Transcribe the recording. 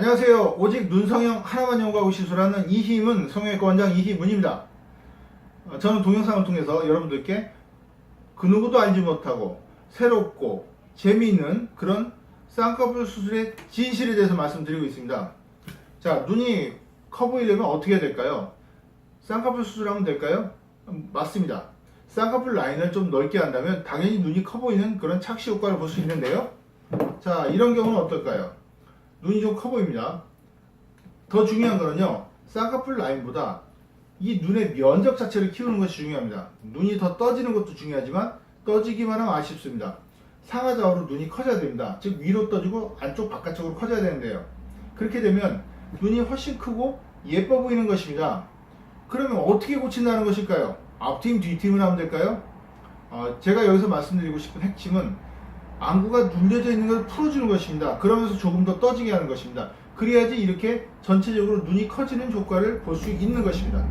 안녕하세요. 오직 눈성형 하나만 연구하고 시술하는 이희문 성형외과 원장 이희문입니다. 어, 저는 동영상을 통해서 여러분들께 그 누구도 알지 못하고 새롭고 재미있는 그런 쌍꺼풀 수술의 진실에 대해서 말씀드리고 있습니다. 자, 눈이 커 보이려면 어떻게 해야 될까요? 쌍꺼풀 수술하면 될까요? 음, 맞습니다. 쌍꺼풀 라인을 좀 넓게 한다면 당연히 눈이 커 보이는 그런 착시 효과를 볼 수 있는데요. 자, 이런 경우는 어떨까요? 눈이 좀 커 보입니다. 더 중요한 거는요, 쌍꺼풀 라인보다 이 눈의 면적 자체를 키우는 것이 중요합니다. 눈이 더 떠지는 것도 중요하지만 떠지기만 하면 아쉽습니다. 상하좌우로 눈이 커져야 됩니다. 즉 위로 떠지고 안쪽 바깥쪽으로 커져야 되는데요. 그렇게 되면 눈이 훨씬 크고 예뻐 보이는 것입니다. 그러면 어떻게 고친다는 것일까요? 앞팀 뒤팀을 하면 될까요? 어, 제가 여기서 말씀드리고 싶은 핵심은 안구가 눌려져 있는 것을 풀어주는 것입니다. 그러면서 조금 더 떠지게 하는 것입니다. 그래야지 이렇게 전체적으로 눈이 커지는 효과를 볼 수 있는 것입니다.